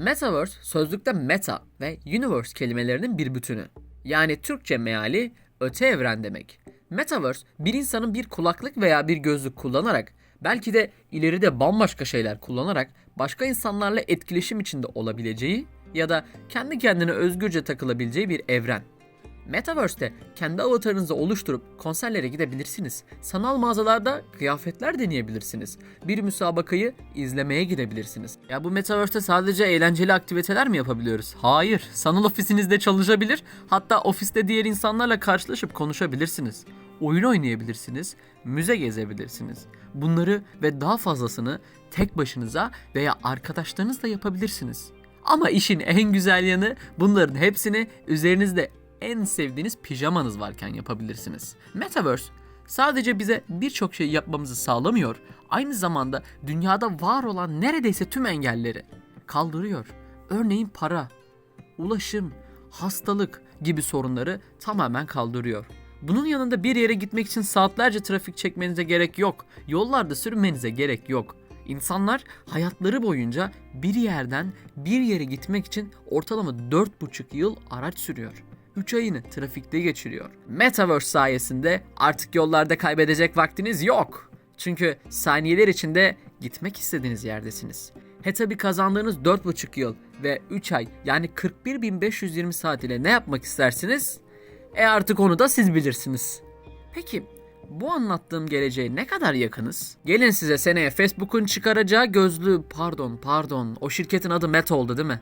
Metaverse sözlükte meta ve universe kelimelerinin bir bütünü. Yani Türkçe meali öte evren demek. Metaverse bir insanın bir kulaklık veya bir gözlük kullanarak belki de ileride bambaşka şeyler kullanarak başka insanlarla etkileşim içinde olabileceği ya da kendi kendine özgürce takılabileceği bir evren. Metaverse'te kendi avatarınızı oluşturup konserlere gidebilirsiniz. Sanal mağazalarda kıyafetler deneyebilirsiniz. Bir müsabakayı izlemeye gidebilirsiniz. Ya bu Metaverse'te sadece eğlenceli aktiviteler mi yapabiliyoruz? Hayır. Sanal ofisinizde çalışabilir. Hatta ofiste diğer insanlarla karşılaşıp konuşabilirsiniz. Oyun oynayabilirsiniz. Müze gezebilirsiniz. Bunları ve daha fazlasını tek başınıza veya arkadaşlarınızla yapabilirsiniz. Ama işin en güzel yanı bunların hepsini üzerinizde en sevdiğiniz pijamanız varken yapabilirsiniz. Metaverse sadece bize birçok şey yapmamızı sağlamıyor, aynı zamanda dünyada var olan neredeyse tüm engelleri kaldırıyor. Örneğin para, ulaşım, hastalık gibi sorunları tamamen kaldırıyor. Bunun yanında bir yere gitmek için saatlerce trafik çekmenize gerek yok. Yollarda sürmenize gerek yok. İnsanlar hayatları boyunca bir yerden bir yere gitmek için ortalama 4,5 yıl araç sürüyor. 3 ayını trafikte geçiriyor. Metaverse sayesinde artık yollarda kaybedecek vaktiniz yok. Çünkü saniyeler içinde gitmek istediğiniz yerdesiniz. He tabi kazandığınız 4,5 yıl ve 3 ay yani 41.520 saat ile ne yapmak istersiniz? E artık onu da siz bilirsiniz. Peki bu anlattığım geleceğe ne kadar yakınız? Gelin size seneye Facebook'un çıkaracağı gözlüğü pardon pardon o şirketin adı Meta oldu değil mi?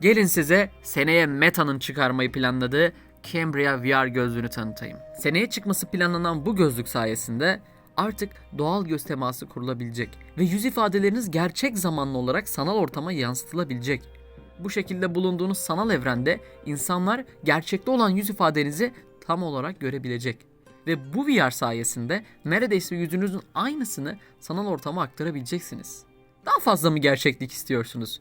Gelin size seneye Meta'nın çıkarmayı planladığı Cambria VR gözlüğünü tanıtayım. Seneye çıkması planlanan bu gözlük sayesinde artık doğal göz teması kurulabilecek ve yüz ifadeleriniz gerçek zamanlı olarak sanal ortama yansıtılabilecek. Bu şekilde bulunduğunuz sanal evrende insanlar gerçekte olan yüz ifadenizi tam olarak görebilecek. Ve bu VR sayesinde neredeyse yüzünüzün aynısını sanal ortama aktarabileceksiniz. Daha fazla mı gerçeklik istiyorsunuz?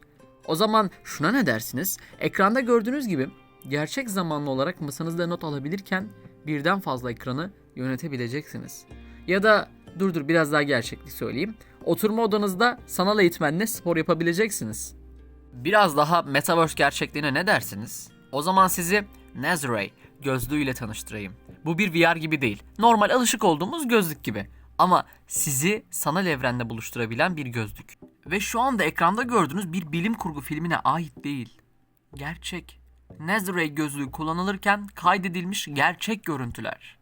O zaman şuna ne dersiniz? Ekranda gördüğünüz gibi gerçek zamanlı olarak masanızda not alabilirken birden fazla ekranı yönetebileceksiniz. Ya da dur dur biraz daha gerçeklik söyleyeyim. Oturma odanızda sanal eğitmenle spor yapabileceksiniz. Biraz daha Metaverse gerçekliğine ne dersiniz? O zaman sizi Nazray gözlüğüyle tanıştırayım. Bu bir VR gibi değil. Normal alışık olduğumuz gözlük gibi. Ama sizi sanal evrende buluşturabilen bir gözlük. Ve şu anda ekranda gördüğünüz bir bilim kurgu filmine ait değil. Gerçek. Nazray gözlüğü kullanılırken kaydedilmiş gerçek görüntüler.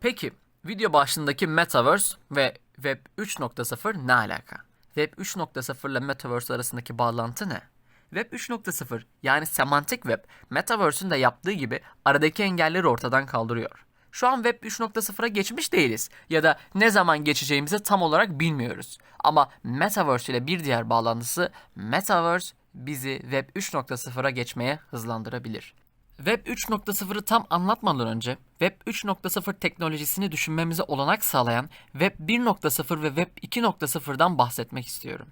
Peki, video başlığındaki Metaverse ve Web 3.0 ne alaka? Web 3.0 ile Metaverse arasındaki bağlantı ne? Web 3.0 yani semantik web, Metaverse'ün de yaptığı gibi aradaki engelleri ortadan kaldırıyor. Şu an Web 3.0'a geçmiş değiliz ya da ne zaman geçeceğimizi tam olarak bilmiyoruz. Ama Metaverse ile bir diğer bağlantısı Metaverse bizi Web 3.0'a geçmeye hızlandırabilir. Web 3.0'ı tam anlatmadan önce Web 3.0 teknolojisini düşünmemize olanak sağlayan Web 1.0 ve Web 2.0'dan bahsetmek istiyorum.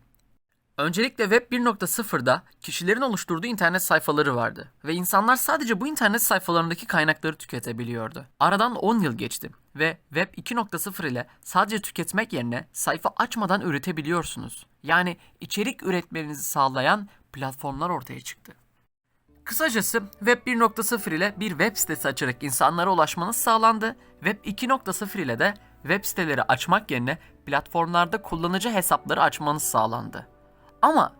Öncelikle Web 1.0'da kişilerin oluşturduğu internet sayfaları vardı ve insanlar sadece bu internet sayfalarındaki kaynakları tüketebiliyordu. Aradan 10 yıl geçti ve Web 2.0 ile sadece tüketmek yerine sayfa açmadan üretebiliyorsunuz. Yani içerik üretmenizi sağlayan platformlar ortaya çıktı. Kısacası Web 1.0 ile bir web sitesi açarak insanlara ulaşmanız sağlandı. Web 2.0 ile de web siteleri açmak yerine platformlarda kullanıcı hesapları açmanız sağlandı. Ama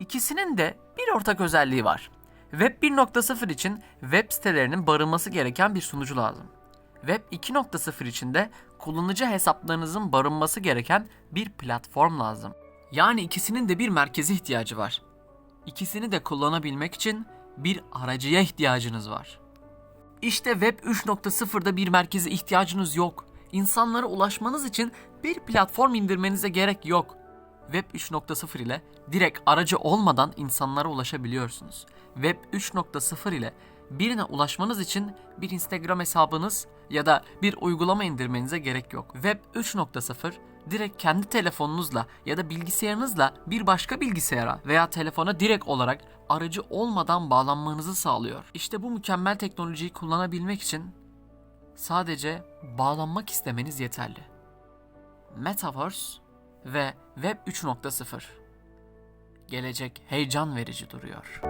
ikisinin de bir ortak özelliği var. Web 1.0 için web sitelerinin barınması gereken bir sunucu lazım. Web 2.0 için de kullanıcı hesaplarınızın barınması gereken bir platform lazım. Yani ikisinin de bir merkeze ihtiyacı var. İkisini de kullanabilmek için bir aracıya ihtiyacınız var. İşte Web 3.0'da bir merkeze ihtiyacınız yok. İnsanlara ulaşmanız için bir platform indirmenize gerek yok. Web 3.0 ile direkt aracı olmadan insanlara ulaşabiliyorsunuz. Web 3.0 ile birine ulaşmanız için bir Instagram hesabınız ya da bir uygulama indirmenize gerek yok. Web 3.0 direkt kendi telefonunuzla ya da bilgisayarınızla bir başka bilgisayara veya telefona direkt olarak aracı olmadan bağlanmanızı sağlıyor. İşte bu mükemmel teknolojiyi kullanabilmek için sadece bağlanmak istemeniz yeterli. Metaverse ve Web 3.0. Gelecek heyecan verici duruyor.